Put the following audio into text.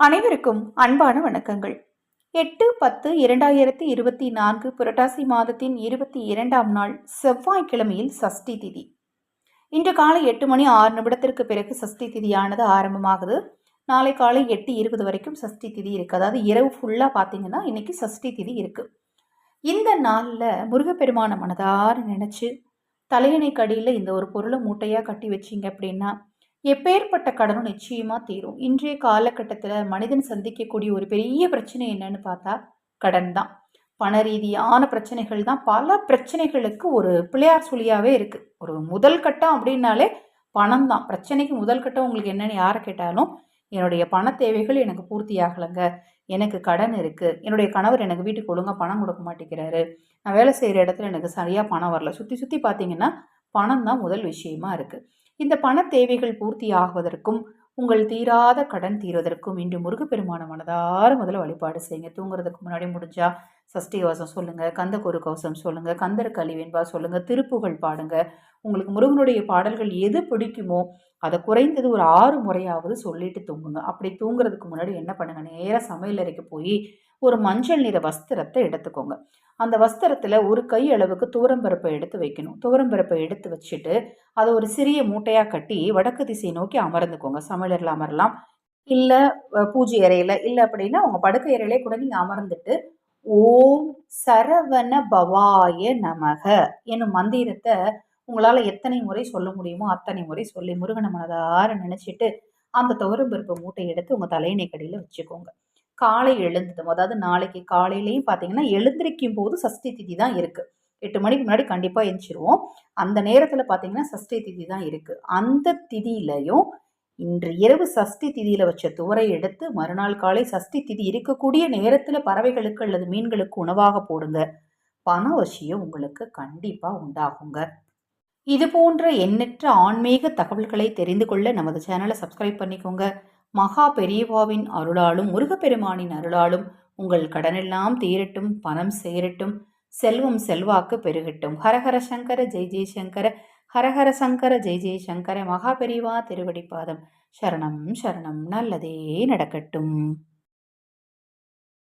அனைவருக்கும் அன்பான வணக்கங்கள். எட்டு பத்து இரண்டாயிரத்தி இருபத்தி நான்கு புரட்டாசி மாதத்தின் இருபத்தி இரண்டாம் நாள் செவ்வாய்க்கிழமையில் சஷ்டி திதி. இன்று காலை எட்டு மணி ஆறு நிமிடத்திற்கு பிறகு சஷ்டி திதியானது ஆரம்பமாகுது. நாளை காலை எட்டு இருபது வரைக்கும் சஷ்டி திதி இருக்குது அதாவது இரவு ஃபுல்லாக பார்த்தீங்கன்னா இன்னைக்கு சஷ்டி திதி இருக்குது இந்த நாளில் முருகப்பெருமான மனதார நினச்சி தலையணை கடியில் இந்த ஒரு பொருளை மூட்டையாக கட்டி வச்சிங்க அப்படின்னா எப்பேற்பட்ட கடனும் நிச்சயமாக தீரும். இன்றைய காலகட்டத்தில் மனிதன் சந்திக்கக்கூடிய ஒரு பெரிய பிரச்சனை என்னன்னு பார்த்தா கடன் தான். பண ரீதியான பிரச்சனைகள் தான். பல பிரச்சனைகளுக்கு ஒரு பிள்ளையார் சுழியாகவே இருக்குது ஒரு முதல் கட்டம் அப்படின்னாலே பணம் தான். பிரச்சனைக்கு முதல் கட்டம் உங்களுக்கு என்னென்னு யாரை கேட்டாலும் என்னுடைய பண தேவைகள் எனக்கு பூர்த்தி ஆகலைங்க எனக்கு கடன் இருக்குது என்னுடைய கணவர் எனக்கு வீட்டுக்கு ஒழுங்காக பணம் கொடுக்க மாட்டேங்கிறாரு. நான் வேலை செய்கிற இடத்துல எனக்கு சரியாக பணம் வரல. சுற்றி சுற்றி பார்த்தீங்கன்னா பணம் தான் முதல் விஷயமா இருக்குது இந்த பண தேவைகள் பூர்த்தி ஆகுவதற்கும் உங்கள் தீராத கடன் தீர்வதற்கும் இன்று முருகப்பெருமான மனதார முதல்ல வழிபாடு செய்யுங்க. தூங்குறதுக்கு முன்னாடி முடிஞ்சா சஷ்டி கவசம் சொல்லுங்கள் கந்த குரு கவசம் சொல்லுங்கள் கந்தர் கழிவென்பா சொல்லுங்கள் திருப்புகள் பாடுங்க. உங்களுக்கு முருகனுடைய பாடல்கள் எது பிடிக்குமோ அதை குறைந்தது ஒரு ஆறு முறையாவது சொல்லிட்டு தூங்குங்க. அப்படி தூங்குறதுக்கு முன்னாடி என்ன பண்ணுங்க நேராக சமையல் அறைக்கு போய் ஒரு மஞ்சள் நிற வஸ்திரத்தை எடுத்துக்கோங்க. அந்த வஸ்திரத்தில் ஒரு கை அளவுக்கு துவரம்பருப்பை எடுத்து வைக்கணும். துவரம்பருப்பை எடுத்து வச்சுட்டு அதை ஒரு சிறிய மூட்டையாக கட்டி வடக்கு திசை நோக்கி அமர்ந்துக்கோங்க. சமையலரில் அமரலாம். இல்லை பூஜை அறையில். இல்லை அப்படின்னா உங்கள் படுக்கை அறையிலே கூட நீங்கள் அமர்ந்துட்டு ஓம் சரவண பவாய நமக என்னும் மந்திரத்தை உங்களால் எத்தனை முறை சொல்ல முடியுமோ அத்தனை முறை சொல்லி முருகனை மனதார நினச்சிட்டு அந்த துவரம்பருப்பு மூட்டை எடுத்து உங்கள் தலையணை கடையில் வச்சுக்கோங்க. காலை எழுந்ததும் அதாவது நாளைக்கு காலையிலையும் பார்த்தீங்கன்னா எழுந்திருக்கும் போது சஷ்டி திதி தான் இருக்குது எட்டு மணிக்கு முன்னாடி கண்டிப்பாக எழுந்திருவோம் அந்த நேரத்தில் பார்த்தீங்கன்னா சஷ்டி திதி தான் இருக்குது அந்த திதியிலையும் இன்று இரவு சஷ்டி திதியில் வச்ச துவரை எடுத்து மறுநாள் காலை சஷ்டி திதி இருக்கக்கூடிய நேரத்தில் பறவைகளுக்கு அல்லது மீன்களுக்கு உணவாக போடுங்க. பணவசியம் உங்களுக்கு கண்டிப்பாக உண்டாகுங்க. இது போன்ற எண்ணற்ற ஆன்மீக தகவல்களை தெரிந்து கொள்ள நமது சேனலை சப்ஸ்கிரைப் பண்ணிக்கோங்க. மகா பெரியவாவின் அருளாலும் முருகப்பெருமானின் அருளாலும் உங்கள் கடனெல்லாம் தீரட்டும் பணம் சேரட்டும் செல்வம் செல்வாக்கு பெருகட்டும். ஹரஹர சங்கர ஜெய் ஜெய்சங்கர ஹரஹர சங்கர ஜெய் ஜெய் சங்கர மகாபெரிவா திருவடிப்பாதம் சரணம் சரணம் நல்லதே நடக்கட்டும்.